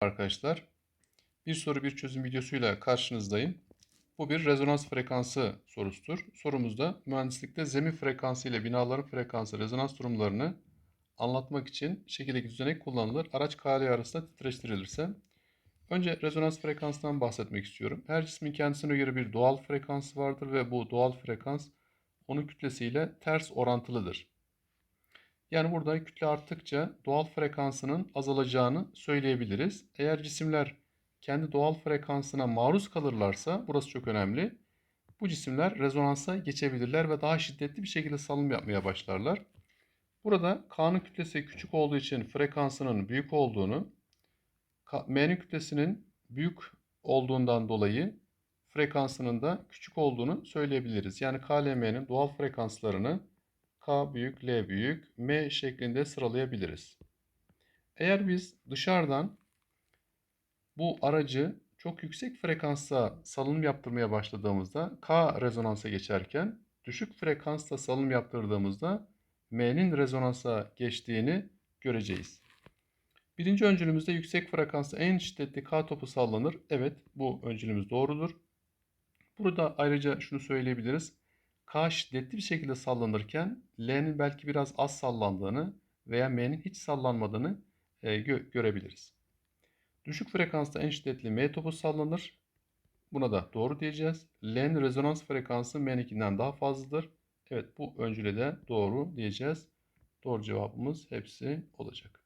arkadaşlar. Bir soru bir çözüm videosuyla karşınızdayım. Bu bir rezonans frekansı sorusudur. Sorumuzda mühendislikte zemin frekansı ile binaların frekansı rezonans durumlarını anlatmak için şekildeki düzenek kullanılır. Araç KL arasında titreştirilirse. Önce rezonans frekansından bahsetmek istiyorum. Her cismin kendisine göre bir doğal frekansı vardır ve bu doğal frekans onun kütlesiyle ters orantılıdır. Yani burada kütle arttıkça doğal frekansının azalacağını söyleyebiliriz. Eğer cisimler kendi doğal frekansına maruz kalırlarsa burası çok önemli. Bu cisimler rezonansa geçebilirler ve daha şiddetli bir şekilde salınım yapmaya başlarlar. Burada K'nın kütlesi küçük olduğu için frekansının büyük olduğunu, M'nin kütlesinin büyük olduğundan dolayı frekansının da küçük olduğunu söyleyebiliriz. Yani KLM'nin doğal frekanslarını K büyük, L büyük, M şeklinde sıralayabiliriz. Eğer biz dışarıdan bu aracı çok yüksek frekansta salınım yaptırmaya başladığımızda K rezonansa geçerken düşük frekansta salınım yaptırdığımızda M'nin rezonansa geçtiğini göreceğiz. Birinci öncülümüzde yüksek frekansta en şiddetli K topu sallanır. Evet bu öncülümüz doğrudur. Burada ayrıca şunu söyleyebiliriz. K şiddetli bir şekilde sallanırken L'nin belki biraz az sallandığını veya M'nin hiç sallanmadığını e, gö görebiliriz. Düşük frekansta en şiddetli M topu sallanır. Buna da doğru diyeceğiz. L'nin rezonans frekansı M'ninkinden daha fazladır. Evet bu öncüle de doğru diyeceğiz. Doğru cevabımız hepsi olacak.